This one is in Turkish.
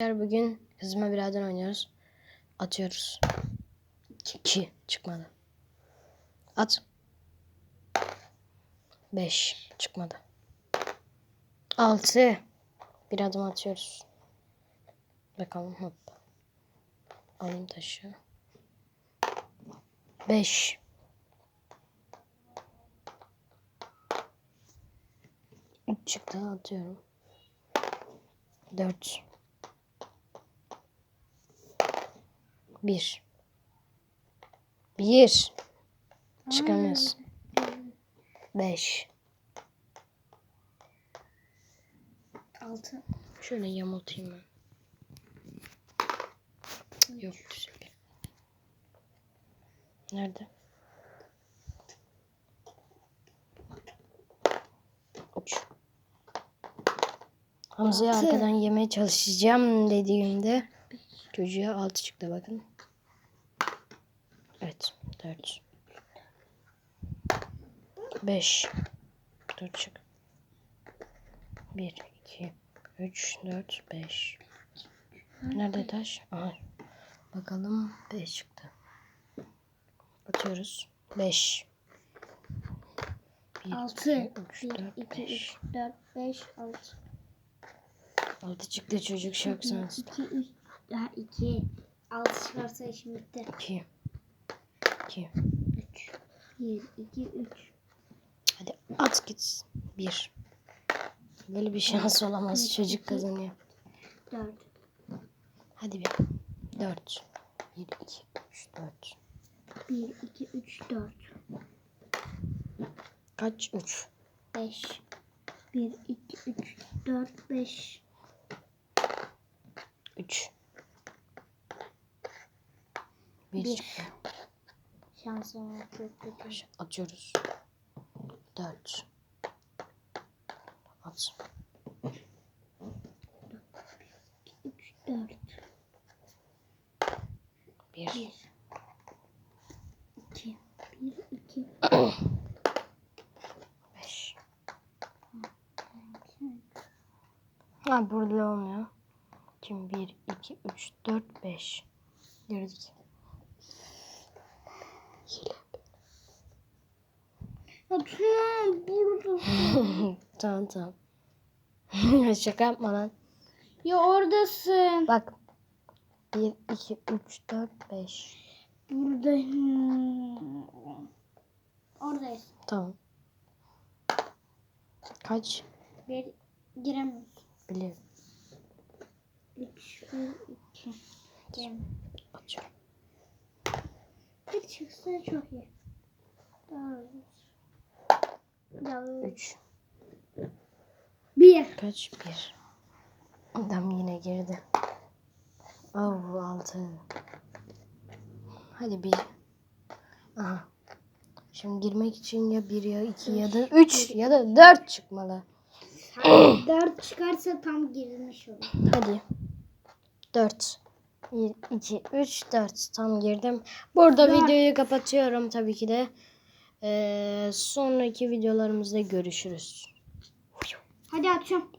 Arkadaşlar bugün kızıma birader oynuyoruz. Atıyoruz. 2 çıkmadı. At. 5 çıkmadı. 6 bir adım atıyoruz. Bakalım hop. Alayım taşı. 5 3 çıktı atıyorum. 4 Bir. Bir. Çıkamıyoruz. Beş. Altı. Şöyle yamultayım ben. Yok güzel. Nerede? Uç. Hamza'yı arkadan yemeye çalışacağım dediğimde çocuğa altı çıktı bakın. Evet. Dört. Beş. Dört çık. Bir, iki, üç, dört, beş. Nerede taş? Aha. Bakalım. Beş çıktı. Atıyoruz. Beş. Bir, Altı. iki, üç, Bir, dört, iki, beş. üç, dört, beş, altı. Altı çıktı çocuk Bir, şanslı. iki, üç, daha iki. Altı çıkarsa işim bitti. İki. İki. Üç. Bir, iki, üç. Hadi at git. Bir. Böyle bir şans olamaz. Bir, Çocuk iki. kazanıyor. Dört. Hadi bir. Dört. Bir, iki, üç, dört. Bir, iki, üç, dört. Kaç? Üç. Beş. Bir, iki, üç, dört, beş. Üç. Bir, Bir. çıktı. Şansım yok. Atıyoruz. Dört. At. Üç, dört. Bir. Bir. İki. Bir, iki. Beş. Ha burada olmuyor. Şimdi bir, iki, üç, dört, beş. Gördük. Ya tamam burada. tamam tamam. Şaka yapma lan. ya oradasın. Bak. Bir, iki, üç, dört, beş. Burada. Hmm. Oradayız. Tamam. Kaç? Bir giremiyoruz. Biliyorum. Üç, bir, iki. Giremiyoruz. Atıyorum. Bir çıksa çok iyi. Daha iyi. Üç. Bir. Kaç? Bir. Adam yine girdi. Oh altı. Hadi bir. Aha. Şimdi girmek için ya bir ya iki ya da üç ya da dört çıkmalı. Dört çıkarsa tam girmiş olur. Hadi. Dört. Bir, iki, üç, dört. Tam girdim. Burada Dört. videoyu kapatıyorum tabii ki de. Ee, sonraki videolarımızda görüşürüz. Hadi açıyorum.